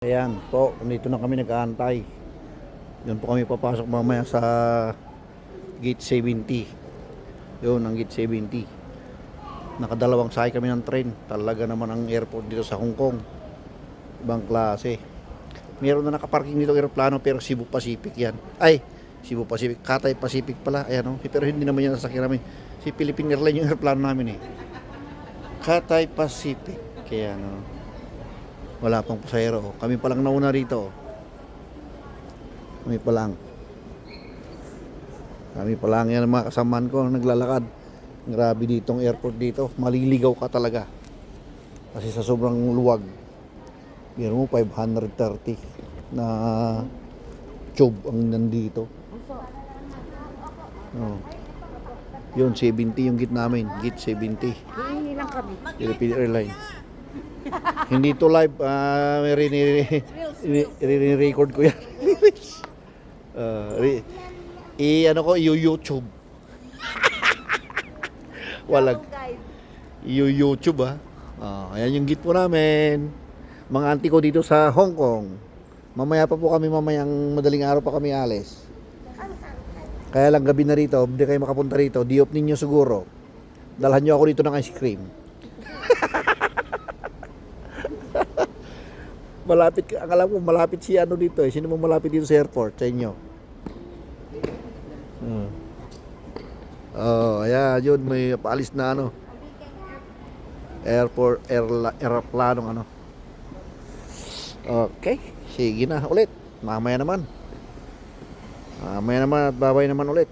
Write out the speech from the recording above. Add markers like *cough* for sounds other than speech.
Ayan po, dito na kami nag-aantay. Yun po kami papasok mamaya sa gate 70. Yun, ang gate 70. Nakadalawang sakay kami ng train. Talaga naman ang airport dito sa Hong Kong. Ibang klase. Meron na nakaparking dito aeroplano pero Cebu Pacific yan. Ay, Cebu Pacific. Cathay Pacific pala. Ayan o. Pero hindi naman yan sasakyan namin. Si Philippine Airlines yung aeroplano namin eh. Cathay Pacific. Kaya ano. Wala pang pasahero. Kami pa lang nauna rito. Kami pa lang. Kami pa lang yan mga kasamaan ko naglalakad. Grabe ditong airport dito. Maliligaw ka talaga. Kasi sa sobrang luwag. Biro mo 530 na tube ang nandito. Oh. Yun, 70 yung gate namin. Gate 70. Hihingi lang kami. Philippine Airlines. Hindi to live, ah may rini- rini- rini-record ko yan. *laughs* uh, re- i ano ko, i-YouTube. *laughs* Walag, Guys, i-YouTube ah. Ah, ayan yung git po namin. Mga auntie ko dito sa Hong Kong. Mamaya pa po kami, mamayang madaling araw pa kami alis. Kaya lang gabi na rito, hindi kayo makapunta rito. Diop ninyo siguro. Dalhan nyo ako dito ng ice cream. Malapit, ang alam ko, malapit si ano dito eh. Sino mo malapit dito sa airport sa inyo? Hmm. Oh, ayan, yun, may paalis na ano. Airport, airla, aeroplanong ano. Okay, sige na ulit. Mamaya naman. Mamaya naman at babay naman ulit.